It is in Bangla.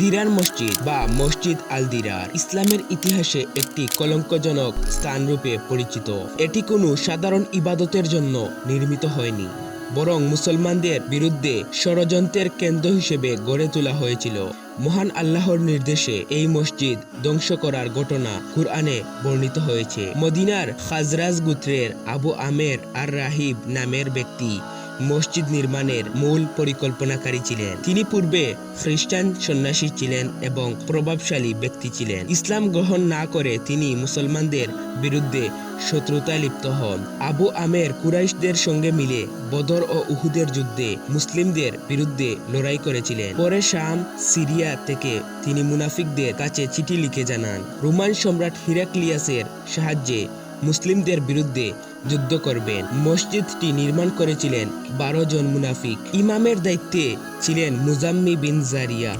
দিরার মসজিদ বা মসজিদ আল দিরার ইসলামের ইতিহাসে একটি কলঙ্কজনক স্থানরূপে পরিচিত। এটি কোনো সাধারণ ইবাদতের জন্য নির্মিত হয়নি, বরং মুসলমানদের বিরুদ্ধে ষড়যন্ত্রের কেন্দ্র হিসেবে গড়ে তোলা হয়েছিল। মহান আল্লাহর নির্দেশে এই মসজিদ ধ্বংস করার ঘটনা কুরআনে বর্ণিত হয়েছে। মদিনার খাজরাজ গুত্রের আবু আমের আর রাহিব নামের ব্যক্তি মসজিদ নির্মাণের মূল পরিকল্পনাকারী ছিলেন। তিনি পূর্বে খ্রিস্টান সন্ন্যাসী ছিলেন এবং প্রভাবশালী ব্যক্তি ছিলেন। ইসলাম গ্রহণ না করে তিনি মুসলমানদের বিরুদ্ধে শত্রুতায় লিপ্ত হন। আবু আমের কুরাইশদের সঙ্গে মিলে বদর ও উহুদের যুদ্ধে মুসলিমদের বিরুদ্ধে লড়াই করেছিলেন। পরে শাম, সিরিয়া থেকে তিনি মুনাফিকদের কাছে চিঠি লিখে জানান, রোমান সম্রাট হিরাক্লিয়াসের সাহায্যে মুসলিমদের বিরুদ্ধে যুদ্ধ করবেন। মসজিদটি নির্মাণ করেছিলেন বারো জন মুনাফিক। ইমামের দায়িত্বে ছিলেন মুজাম্মি বিন জারিয়া।